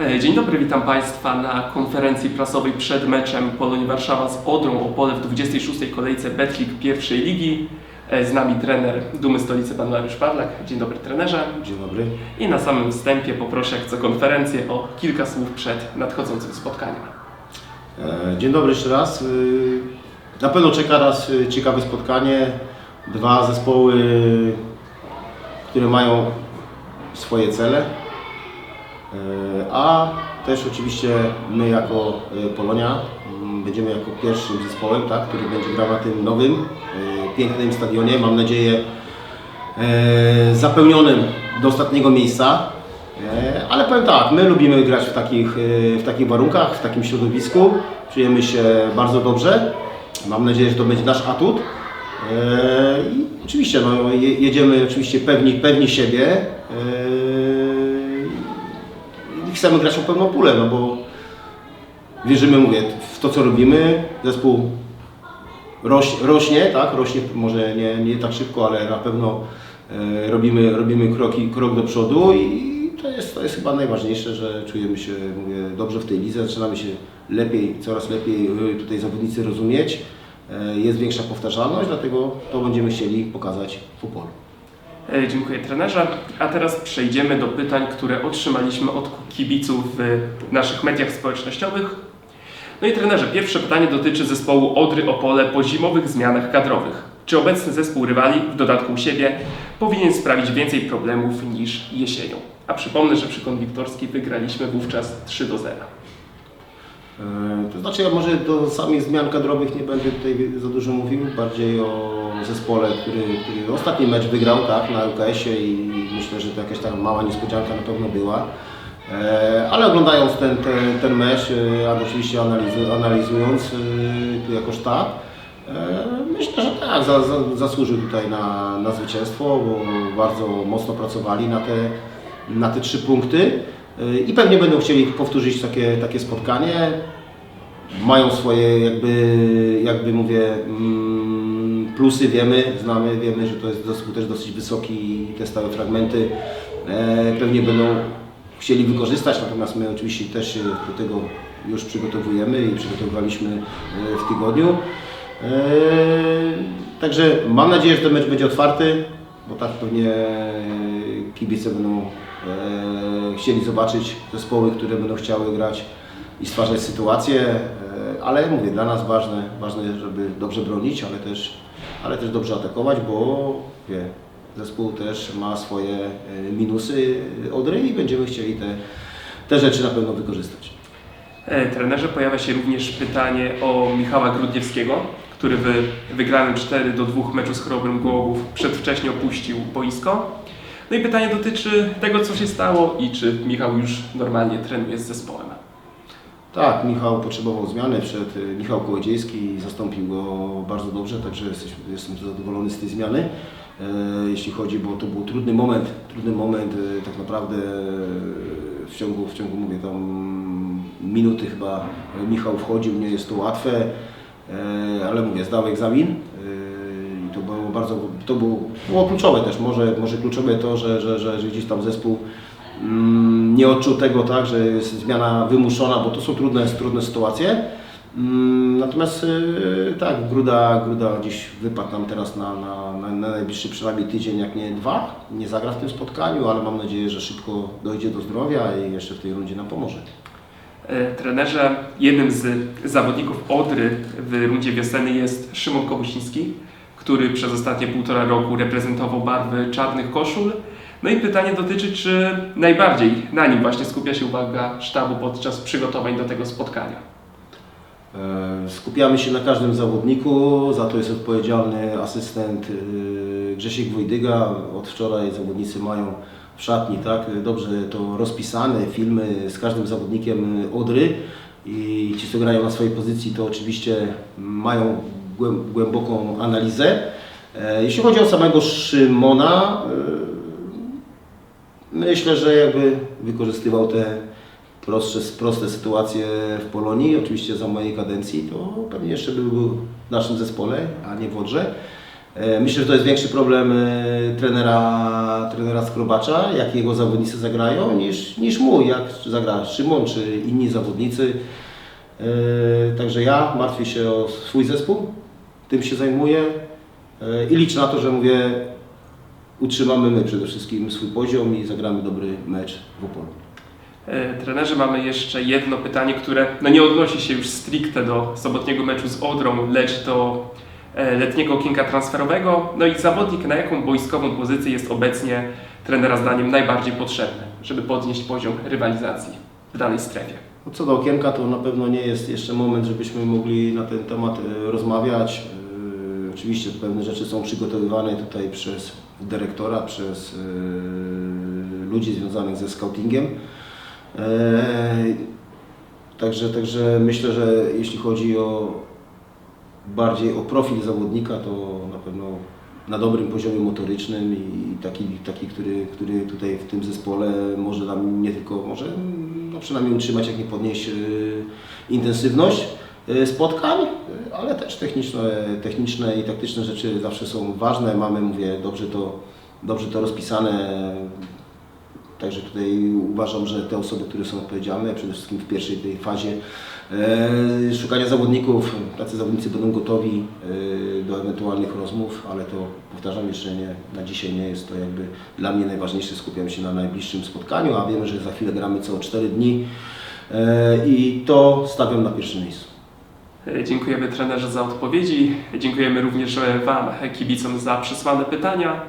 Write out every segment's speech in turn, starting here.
E, Dzień dobry, witam Państwa na konferencji prasowej przed meczem Polonii Warszawa z Odrą Opole w 26. kolejce Betlik pierwszej ligi. E, Z nami trener Dumy Stolicy, pan Mariusz Pawlak. Dzień dobry trenerze. Dzień dobry. I na samym wstępie poproszę jak co konferencję o kilka słów przed nadchodzącym spotkaniem. E, Dzień dobry jeszcze raz. Na pewno czeka nas ciekawe spotkanie. Dwa zespoły, które mają swoje cele. E, A też oczywiście my jako y, Polonia mm, będziemy jako pierwszym zespołem, tak, który będzie grał na tym nowym, y, pięknym stadionie. Mam nadzieję e, zapełnionym do ostatniego miejsca. E, Ale powiem tak, my lubimy grać w takich, e, w takich warunkach, w takim środowisku. Czujemy się bardzo dobrze. Mam nadzieję, że to będzie nasz atut. E, I oczywiście no, je- jedziemy oczywiście pewni, pewni siebie e, chcemy grać o pełną pulę, no bo wierzymy, mówię, w to co robimy. Zespół roś, rośnie, tak, rośnie może nie, nie tak szybko, ale na pewno e, robimy, robimy kroki, krok do przodu i to jest, to jest chyba najważniejsze, że czujemy się mówię, dobrze w tej lidze, zaczynamy się lepiej, coraz lepiej e, tutaj zawodnicy rozumieć, e, jest większa powtarzalność, dlatego to będziemy chcieli pokazać w Opolu. E, Dziękuję trenerze. A teraz przejdziemy do pytań, które otrzymaliśmy od kibiców w naszych mediach społecznościowych. No i trenerze, pierwsze pytanie dotyczy zespołu Odry Opole po zimowych zmianach kadrowych. Czy obecny zespół rywali, w dodatku u siebie, powinien sprawić więcej problemów niż jesienią? A przypomnę, że przy Konwiktorskiej wygraliśmy wówczas 3 do 0. E, To znaczy ja może do samych zmian kadrowych nie będę tutaj za dużo mówił, bardziej o zespole, który, który ostatni mecz wygrał tak, na UKS-ie i myślę, że to jakaś tam mała niespodzianka na pewno była. E, Ale oglądając ten, ten, ten mecz, e, a oczywiście analizu, analizując tu jako sztab, myślę, że tak, za, za, zasłużył tutaj na, na zwycięstwo, bo bardzo mocno pracowali na te, na te trzy punkty. E, I pewnie będą chcieli powtórzyć takie, takie spotkanie. Mają swoje jakby, jakby mówię, mm, plusy, wiemy, znamy, wiemy, że to jest też dosyć wysoki i te stałe fragmenty e, pewnie będą chcieli wykorzystać, natomiast my oczywiście też się do tego już przygotowujemy i przygotowywaliśmy e, w tygodniu. E, Także mam nadzieję, że ten mecz będzie otwarty, bo tak pewnie kibice będą chcieli zobaczyć zespoły, które będą chciały grać i stwarzać sytuacje, e, ale mówię, dla nas ważne, ważne, żeby dobrze bronić, ale też, ale też dobrze atakować, bo wie, zespół też ma swoje e, minusy Odry i będziemy chcieli te, te rzeczy na pewno wykorzystać. E, Trenerze, pojawia się również pytanie o Michała Grudniewskiego, który w wygranym 4 do 2 meczu z Chrobrym Głogów przedwcześnie opuścił boisko. No i pytanie dotyczy tego, co się stało i czy Michał już normalnie trenuje z zespołem. Tak, Michał potrzebował zmiany, przed y, Michał Kołodziejski zastąpił go bardzo dobrze, także jestem zadowolony z tej zmiany. E, jeśli chodzi, bo to był trudny moment, trudny moment, e, tak naprawdę e, w ciągu, w ciągu mówię tam minuty chyba Michał wchodził, nie jest to łatwe, e, ale mówię, zdał egzamin. To było bardzo, to było, było kluczowe też, może, może kluczowe to, że, że, że, że gdzieś tam zespół mm, nie odczuł tego tak, że jest zmiana wymuszona, bo to są trudne, trudne sytuacje. Mm, Natomiast y, tak, Gruda, Gruda gdzieś wypadł nam teraz na, na, na, na najbliższy przynajmniej tydzień, jak nie dwa. Nie zagra w tym spotkaniu, ale mam nadzieję, że szybko dojdzie do zdrowia i jeszcze w tej rundzie nam pomoże. E, Trenerze, jednym z zawodników Odry w rundzie wiosennej jest Szymon Kobusiński, który przez ostatnie półtora roku reprezentował barwy czarnych koszul. No i pytanie dotyczy, czy najbardziej na nim właśnie skupia się uwaga sztabu podczas przygotowań do tego spotkania. E, Skupiamy się na każdym zawodniku, za to jest odpowiedzialny asystent y, Grzesiek Wojdyga. Od wczoraj zawodnicy mają w szatni tak, dobrze to rozpisane, filmy z każdym zawodnikiem Odry i ci, co grają na swojej pozycji, to oczywiście mają głęboką analizę. E, Jeśli chodzi o samego Szymona, y, myślę, że jakby wykorzystywał te prostsze, proste sytuacje w Polonii, oczywiście za mojej kadencji, to pewnie jeszcze by był w naszym zespole, a nie w Odrze. E, Myślę, że to jest większy problem e, trenera, trenera Skrobacza, jak jego zawodnicy zagrają, niż, niż mój, jak zagra Szymon czy inni zawodnicy. E, Także ja martwię się o swój zespół, tym się zajmuję e, i liczę na to, że mówię, utrzymamy my przede wszystkim swój poziom i zagramy dobry mecz w Opolu. E, Trenerze, mamy jeszcze jedno pytanie, które no nie odnosi się już stricte do sobotniego meczu z Odrą, lecz do e, letniego okienka transferowego. No i zawodnik, na jaką boiskową pozycję jest obecnie trenera zdaniem najbardziej potrzebny, żeby podnieść poziom rywalizacji w danej strefie? No Co do okienka, to na pewno nie jest jeszcze moment, żebyśmy mogli na ten temat rozmawiać. E, Oczywiście pewne rzeczy są przygotowywane tutaj przez dyrektora, przez e, ludzi związanych ze scoutingiem. E, Także, także myślę, że jeśli chodzi o bardziej o profil zawodnika, to na pewno na dobrym poziomie motorycznym i taki, taki który, który tutaj w tym zespole może nam nie tylko, może no przynajmniej utrzymać, jak nie podnieść y, intensywność spotkań, y, ale też techniczne, techniczne i taktyczne rzeczy zawsze są ważne. Mamy, mówię, dobrze to, dobrze to rozpisane. Także tutaj uważam, że te osoby, które są odpowiedzialne, przede wszystkim w pierwszej tej fazie e, szukania zawodników, tacy zawodnicy będą gotowi e, do ewentualnych rozmów, ale to powtarzam jeszcze nie, na dzisiaj nie jest to jakby dla mnie najważniejsze. Skupiam się na najbliższym spotkaniu, a wiemy, że za chwilę gramy co 4 dni e, i to stawiam na pierwszym miejscu. E, Dziękujemy trenerze za odpowiedzi. Dziękujemy również e, Wam, e, kibicom, za przesłane pytania.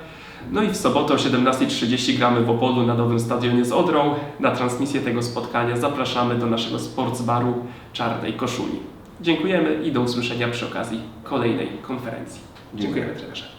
No i w sobotę o 17.30 gramy w Opolu na nowym stadionie z Odrą. Na transmisję tego spotkania zapraszamy do naszego sportsbaru Czarnej Koszuli. Dziękujemy i do usłyszenia przy okazji kolejnej konferencji. Dziękujemy trenerze.